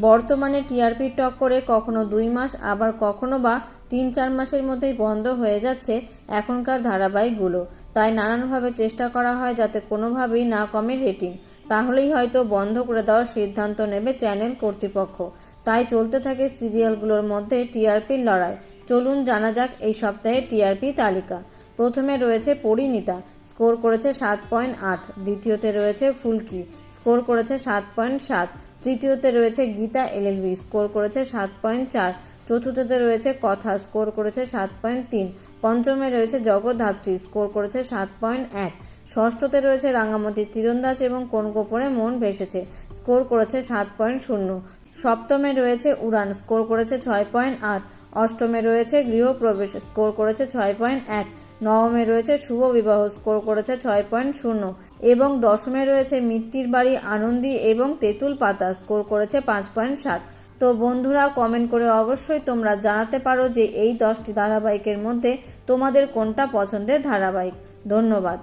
বর্তমানে টিআরপি টক্করে কখনো দুই মাস, আবার কখনো বা তিন চার মাসের মধ্যেই বন্ধ হয়ে যাচ্ছে এখনকার ধারাবাহিকগুলো। তাই নানানভাবে চেষ্টা করা হয় যাতে কোনোভাবেই না কমে রেটিং। তাহলেই হয়তো বন্ধ করে দেওয়ার সিদ্ধান্ত নেবে চ্যানেল কর্তৃপক্ষ। তাই চলতে থাকে সিরিয়ালগুলোর মধ্যে টিআরপির লড়াই। চলুন জানা যাক এই সপ্তাহে টিআরপি তালিকা। প্রথমে রয়েছে পরিণীতা। স্কোর করেছে সাত পয়েন্ট আট, দ্বিতীয়তে রয়েছে ফুলকি, স্কোর করেছে সাত পয়েন্ট সাত, তৃতীয়তে রয়েছে গীতা এলএলবি, স্কোর করেছে সাত পয়েন্ট চার, চতুর্থতে রয়েছে কথা, স্কোর করেছে সাত পয়েন্ট তিন, পঞ্চমে রয়েছে জগদ্ধাত্রী, স্কোর করেছে সাত পয়েন্ট এক, ষষ্ঠতে রয়েছে রাঙামতি তীরন্দাজ এবং কোন গোপরে মন ভেসেছে, স্কোর করেছে সাত পয়েন্ট শূন্য, সপ্তমে রয়েছে উড়ান, স্কোর করেছে ছয় পয়েন্ট আট, অষ্টমে রয়েছে গৃহপ্রবেশ, স্কোর করেছে ছয় পয়েন্ট এক নবমে রয়েছে শুভ বিবাহ, স্কোর করেছে ছয় পয়েন্ট শূন্য। এবং দশমে রয়েছে মিত্তির বাড়ি, আনন্দী এবং তেঁতুল পাতা, স্কোর করেছে পাঁচ পয়েন্ট সাত। তো বন্ধুরা কমেন্ট করে অবশ্যই তোমরা জানাতে পারো যে এই দশটি ধারাবাহিকের মধ্যে তোমাদের কোনটা পছন্দের ধারাবাহিক। ধন্যবাদ।